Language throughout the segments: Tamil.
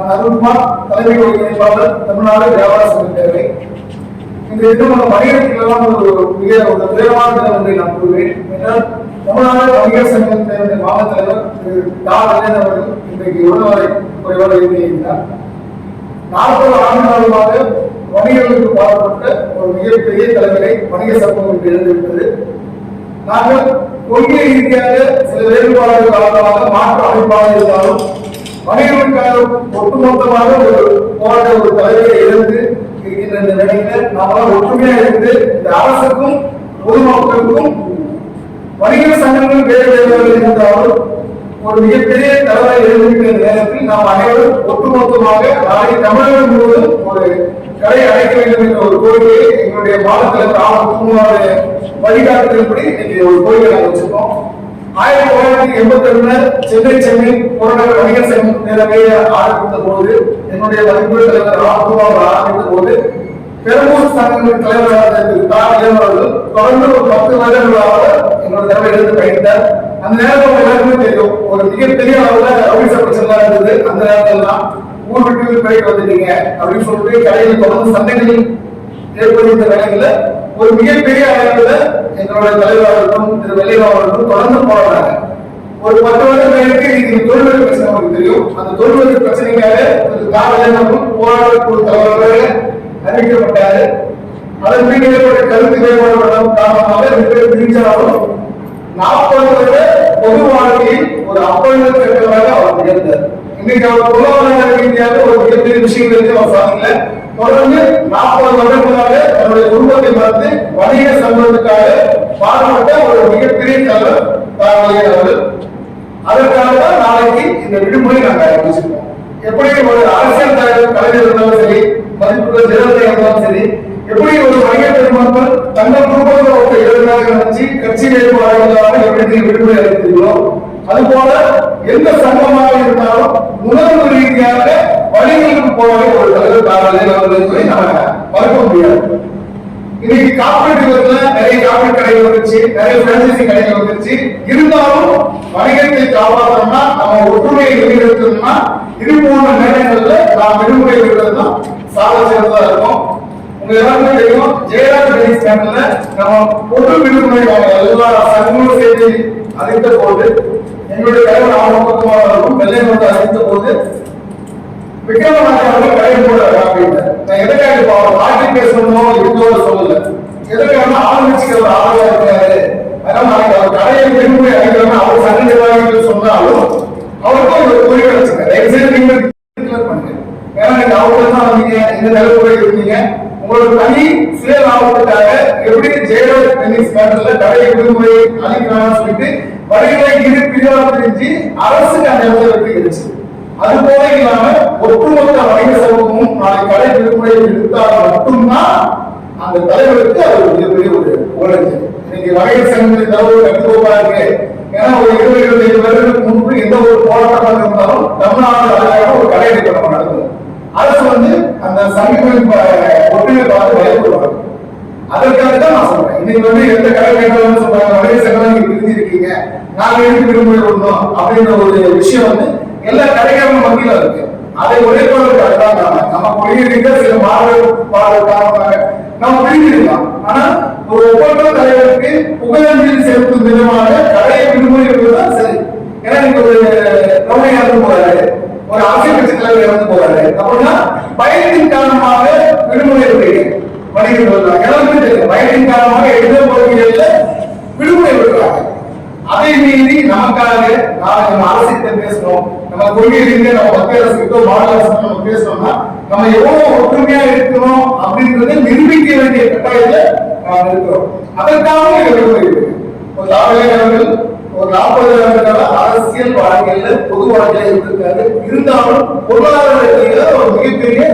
நான் அருண்குமார் தலைமை ஒருங்கிணைப்பாளர் தமிழ்நாடு வியாபார சங்க பேரவை இந்த தினம் நம்ம ஒரு மிக ஒரு துயரமான தினம் நான் கூறுவேன். என்றால் தமிழ்நாடு வணிகர் சங்கத்தினுடைய மாவட்ட தலைவர் திரு தா ரஞ்சன் அவர்கள் இன்றைக்கு உடல்நலை குறைவாக இருக்கிறார் நாற்பது வணிகர்களுக்கு பாடுபட்ட ஒரு மிகப்பெரிய தலைவரை வணிக சங்கம் என்று எழுந்திருக்கிறது நாங்கள் கொள்கை ரீதியாக சில வேறுபாடுகள் காரணமாக மாற்று அமைப்பாக இருந்தாலும் வணிகர்களுக்காக ஒட்டுமொத்தமாக ஒரு போராட்ட ஒரு தலைவரை இழந்து இருக்கின்ற இந்த நிலையில நாமெல்லாம் ஒற்றுமையா இருந்து இந்த அரசுக்கும் பொதுமக்களுக்கும் வணிகர் சங்கங்கள் வேறு வேறு இருந்தாலும் ஒரு மிகப்பெரிய தலைவரை எழுந்திருக்கிற நேரத்தில் நாம் அனைவரும் ஒட்டுமொத்தமாக நாளை தமிழகம் முழுவதும் ஒரு கடை அடைக்க வேண்டும் என்ற ஒரு கோரிக்கையை எங்களுடைய மாநில ராமகுமாரோட வழிகாட்டுதல்படி இன்னைக்கு ஒரு கோரிக்கை நாங்கள் ஆயிரத்தி தொள்ளாயிரத்தி எண்பத்தி ஒண்ணு சென்னை சென்னை புறநகர் வணிகர் சங்கம் பேரவையை ஆரம்பித்த போது என்னுடைய மதிப்புள்ள தலைவர் ராமகுமார் ஆரம்பித்த போது பெரம்பூர் சங்கங்களின் தலைவராக திரு தா இளவரர்கள் தொடர்ந்து ஒரு பத்து வருடங்களாக எங்களோட தலைவர் எடுத்து பயணித்தார். அந்த நேரத்தில் எல்லாருக்குமே தெரியும் ஒரு மிகப்பெரிய அளவுல ரவுடிச பிரச்சனை இருந்தது. அந்த நேரத்தில் தான் ஊர் விட்டு போயிட்டு வந்துட்டீங்க அப்படின்னு சொல்லிட்டு கடையில் தொடர்ந்து சந்தைகளில் ஏற்படுத்த வேலைகளை ஒரு மிகப்பெரிய அளவில் எங்களோட தலைவர் திரு வெள்ளையா தொடர்ந்து போராடுறாங்க. ஒரு பத்து வருடம் கழித்து இன்னைக்கு தொழில்நுட்ப பிரச்சனை உங்களுக்கு தெரியும். அந்த தொழில்நுட்ப பிரச்சனைக்காக திரு தா வெள்ளையனும் போராடக்கூடிய தலைவர்களாக அறிவிக்கப்பட்டாரு. அதன் பின் ஏற்பட்ட கருத்து வேறுபாடு காரணமாக ரெண்டு பேரும் பிரிஞ்சாலும் நாற்பது வருட பொது வாழ்க்கையில் ஒரு அப்பழுத கட்டமாக அவர் உயர்ந்தார். இன்னைக்கு அவர் பொருளாதார ரீதியாக ஒரு மிகப்பெரிய விஷயங்களுக்கு அவர் சாதிக்கல தொடர்ந்து நாற்பது வருடங்களாக சம்பளத்துக்காக பாடுபட்ட ஒரு மிகப்பெரிய தலைவர் தாமரை அவர்கள். அதற்காக தான் நாளைக்கு இந்த விடுமுறை நாங்கள் அறிவிச்சிருக்கோம். எப்படி ஒரு அரசியல் தலைவர் கலைஞர் இருந்தாலும் சரி மதிப்புள்ள ஜெயலலிதா இருந்தாலும் சரி எப்படி ஒரு வணிக பெருமக்கள் தங்கள் குடும்பத்தில் ஒரு இளைஞராக நினைச்சு கட்சி எப்படி விடுமுறை அளித்தீர்களோ அது போல எந்த சங்கமாக இருந்தாலும் உணர்வு ரீதியாக வணிகர்களுக்கு போவதை ஒரு தலைவர் காரணம் அவர்கள் மறுக்க முடியாது. இன்னைக்கு காப்பீட்டு விதத்துல நிறைய கடைகள் வந்துருச்சு நிறைய பிரான்சைசி கடைகள் வந்துருச்சு. இருந்தாலும் வணிகத்தை காப்பாற்றணும்னா நம்ம ஒற்றுமையை நிலைநிறுத்தணும்னா இது போன்ற நேரங்கள்ல நாம் விடுமுறை விடுறது தான் சாலை சிறந்ததா இருக்கும். உங்க எல்லாருமே தெரியும் ஜெயராஜ் டெல்லி ஸ்கேன்ல நம்ம பொது விடுமுறை வாங்க எல்லா சங்கங்களும் சேர்த்து அறிந்த போது எங்களுடைய தலைவர் ராமகுமார் வெள்ளை வந்து அறிந்த போது விக்ரமநாதன் அவர்கள் கடை போடுறாரு அப்படின்னு. நான் எதுக்காக இப்போ அவர் பாட்டி பேசணும் இருக்கோ சொல்லலை. எதுக்காக ஆளுங்கட்சிக்கு அவர் ஆதரவா இருக்காரு. அதனால நாளைக்கு அவர் கடையை விரும்பி அழைக்கிறோம் அவர் சட்ட நிர்வாகிகள் சொன்னாலும் அவருக்கும் ஒரு கோரிக்கை வச்சுக்க தயவு பண்ணுங்க. ஏன்னா நீங்க அவங்க தான் வந்தீங்க இந்த தலைமுறை இருந்தீங்க உங்களோட தனி சுய லாபத்துக்காக எப்படி ஜெயலலிதா டென்னிஸ் மேட்டர்ல கடையை விடுமுறை அளிக்கிறான்னு சொல்லிட்டு வழிகளை இரு பிரிவாக பிரிஞ்சு அரசுக்கு அந்த இடத்துல வெற்றி கிடைச்சு அது போல இல்லாம ஒட்டுமொத்த வணிக சமூகமும் நாளை கடை விடுமுறை விடுத்தால் மட்டும்தான் அந்த தலைவருக்கு அது ஒரு மிகப்பெரிய ஒரு உழைச்சு இன்னைக்கு வணிகர் சங்கத்தின் தலைவர் கட்டுக்கோப்பா இருக்கு. ஏன்னா ஒரு இருபது இருபத்தைந்து வருடங்களுக்கு முன்பு எந்த ஒரு போராட்டமாக இருந்தாலும் தமிழ்நாடு அழகாக ஒரு கடை நிறுவனம் நடந்தது அரசு வந்து அந்த சங்கங்களின் ப- ஒற்றுமை பார்த்து பயப்படுவாங்க அதற்காக தான் நான் சொல்றேன். இன்னைக்கு வந்து எந்த கடை கேட்டாலும் சொல்றாங்க வணிக சங்கம் நீங்க பிரிஞ்சிருக்கீங்க நாங்க எதுக்கு விடுமுறை விடணும் அப்படின்ற ஒரு விஷயம் வந்து எல்லா கடைக்காரங்க மத்தியில இருக்கு. அதை உழைப்பதற்காக தான் நாம. நம்ம கொள்கைக்கு சில மாறுபாடு காரணமாக நம்ம பிரிஞ்சிருக்கலாம் ஆனா ஒரு ஒப்பந்த தலைவருக்கு புகழஞ்சலி செலுத்தும் விதமாக கடையை விடுமுறை விடுவதுதான் சரி ஏன்னா நீங்க ஒரு ரவுடி இறந்து போறாரு ஒரு அரசியல் கட்சி தலைவர் இறந்து போறாரு அப்படின்னா பயத்தின் காரணமாக விடுமுறை விடுறீங்க வணிகர்கள் வருவாங்க எல்லாருமே தெரியும் பயத்தின் காரணமாக எந்த பகுதிகளில் விடுமுறை விடுறாங்க அதை மீறி நமக்காக நாளை நம்ம அரசிட்ட பேசணும் நம்ம கொள்கை நம்ம மத்திய அரசுக்கிட்டோ மாநில அரசு நம்ம பேசணும்னா நம்ம எவ்வளவு ஒற்றுமையா இருக்கணும் அப்படின்றத நிரூபிக்க வேண்டிய கட்டாயத்தை நாம் இருக்கிறோம். அதற்காக இந்த ஒரு தாவரங்கள் ஒரு நாற்பது ஆண்டுகால அரசியல் வாழ்க்கையில பொது வாழ்க்கையில இருந்திருக்காரு இருந்தாலும் பொருளாதார ஒரு மிகப்பெரிய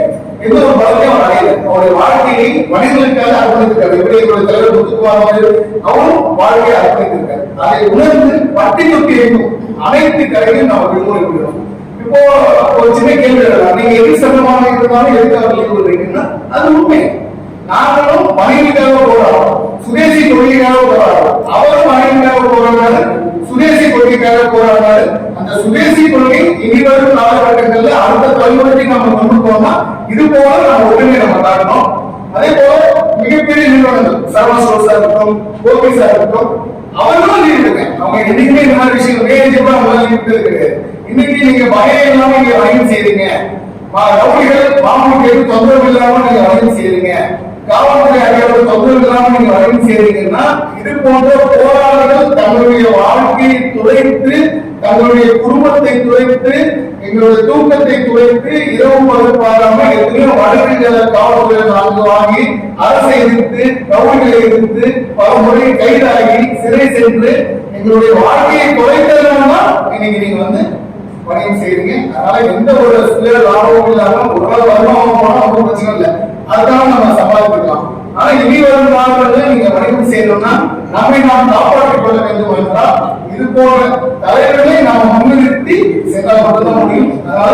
எந்த ஒரு பலத்தையும் அவர் அடையல. அவருடைய வாழ்க்கையை மனிதர்களுக்காக அர்ப்பணித்திருக்காரு. எப்படி எங்களுடைய தலைவர் முத்துக்குமார் அவர்கள் அவரும் வாழ்க்கையை அர்ப்பணித்திருக்காரு. அதை உணர்ந்து பட்டி தொட்டி இருக்கும் அனைத்து கடைகளையும் நாம் விடுமுறை இப்போ ஒரு சின்ன கேள்வி நீங்க எது சம்பந்தமாக இருந்தாலும் எதுக்கு அவர் லீவ் அது உண்மை. நாங்களும் வணிகத்துக்காக போராடுறோம். சுதேசி கொள்கைக்காக போராடுறோம். அவரும் வணிகத்துக்காக போராடுறாரு சுதேசி கொள்கை கொள்கைக்காக போராடினாரு அந்த சுதேசி கொள்கை இனி வரும் காலகட்டங்கள்ல அடுத்த தலைமுறைக்கு நம்ம கொண்டு போனா இது போல நம்ம ஒற்றுமை நம்ம காட்டணும். அதே போல மிகப்பெரிய நிறுவனங்கள் சரவண ஸ்டோர்ஸா இருக்கட்டும் கோபிஸா இருக்கட்டும் அவர்களும் லீவ் அவங்க என்னைக்குமே இந்த மாதிரி விஷயம் மேஜமா அவங்க இன்னைக்கு நீங்க பயம் இல்லாம நீங்க வணிகம் செய்யுங்க ரவுடிகள் மாமூலுக்கு தொந்தரவு இல்லாம நீங்க வணிகம் செய்யுங்க காவல்துறை அதிகாரிகள் தொந்தரவு இல்லாம நீங்க வணிகம் செய்யுங்கன்னா இது போன்ற போராளிகள் தங்களுடைய வாழ்க்கையை துளைத்து தங்களுடைய குடும்பத்தை துளைத்து எங்களுடைய தூக்கத்தை குறைத்து இரவு பகல் பாராம எத்தனையோ வழக்குகளை காவல்துறை நான்கு வாங்கி அரசை எதிர்த்து ரவுடிகளை எதிர்த்து பல முறை கைதாகி சிறை சென்று எங்களுடைய வாழ்க்கையை குறைத்ததுன்னா இன்னைக்கு நீங்க வந்து பணியும் செய்யுங்க அதனால எந்த ஒரு சில லாபமும் இல்லாம ஒரு நாள் வருமானம் போனா ஒன்றும் பிரச்சனை இல்லை. அதுதான் நம்ம சம்பாதிக்கலாம் ஆனா இனி வரும் காலங்களில் நீங்க பணியும் செய்யணும்னா நம்மை நாம் காப்பாற்றிக் கொள்ள வேண்டும் என்றால் இது போன்ற தலைவர்களை நாம் முன்னிறுத்தி சென்றால் முடியும். அதனால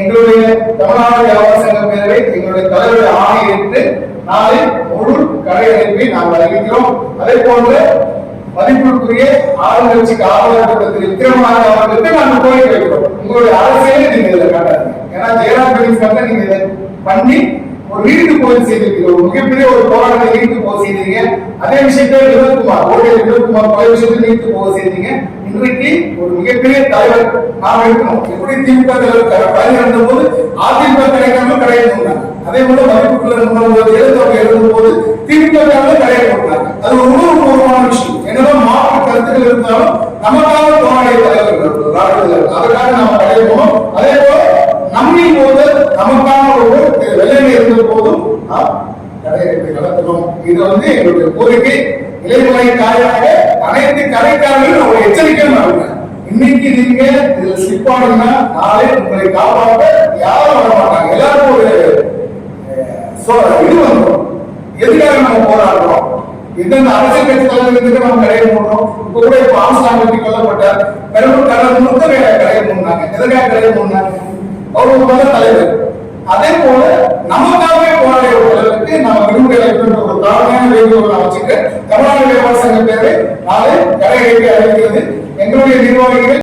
எங்களுடைய தமிழ்நாடு வியாபார சங்க பேரவை எங்களுடைய தலைவருடைய ஆணை ஏற்று நாளை முழு கடை அழைப்பை நாம் அறிவிக்கிறோம். அதே போன்று மதிப்பிற்குரிய ஆளுங்கட்சிக்கு ஆதரவு திரு விக்ரமநாத அவர்களுக்கு நாங்கள் கோரிக்கை வைக்கிறோம். உங்களுடைய அரசியலை நீங்க இதில் காட்டாதீங்க. ஏன்னா ஜெயராம் பெரியஸ்காக நீங்க இதை பண்ணி ஒரு நீட்டு போய் செய்திருக்கீங்க ஒரு மிகப்பெரிய ஒரு போராட்டத்தை நீட்டு போக செய்தீங்க அதே விஷயத்தை வினோத்குமார் ஓடியர் வினோத்குமார் பல விஷயத்தை நீட்டு போக செய்தீங்க இன்றைக்கு ஒரு மிகப்பெரிய தலைவர் நாம் இருக்கணும். எப்படி திமுக தலைவர் பதவி நடந்த போது அதிமுக கிடைக்காம கிடையாது அதே போல மதிப்புக்குள்ள முன்னாள் எழுந்தவங்க எழுதும் போது திமுக தலைவர் கிடையாது அது ஒரு உணர்வுபூர்வமான விஷயம். என்னதான் மாற்று கருத்துக்கள் இருந்தாலும் நமக்காக போராடிய தலைவர்கள் அதற்காக நாம் நாம அதே போல நம்மை போது நமக்காக நாம் கடையெடுத்து நடத்தணும் இது வந்து எங்களுடைய கோரிக்கை. இளைமுறை காயாக அனைத்து கடைக்காரர்களும் ஒரு எச்சரிக்கை நடக்கிறேன் இன்னைக்கு நீங்க இதுல ஸ்லிப் நாளை உங்களை காப்பாற்ற யாரும் வர மாட்டாங்க. எல்லாருக்கும் ஒரு இது வந்துடும் எதுக்காக நம்ம போராடுறோம்? எந்தெந்த அரசியல் கட்சி தலைவர்களுக்கு நம்ம கடையை போடுறோம்? இப்ப கூட இப்ப ஆம்ஸ்டாங் பற்றி கொல்லப்பட்டார் பெரும்பு கடல் முழுக்க கடையை போனாங்க எதுக்காக கடையை போனாங்க அவர் ஒரு தலைவர். அதே போல நமக்காகவே போராடிய ஒரு நம்ம விடுமுறை அளிக்கின்ற ஒரு தாழ்மையான வேண்டுகோள் நான் வச்சுக்கிறேன். தமிழ்நாடு வியாபார சங்க பேரை நாளை கடை அழைக்கிறது எங்களுடைய நிர்வாகிகள்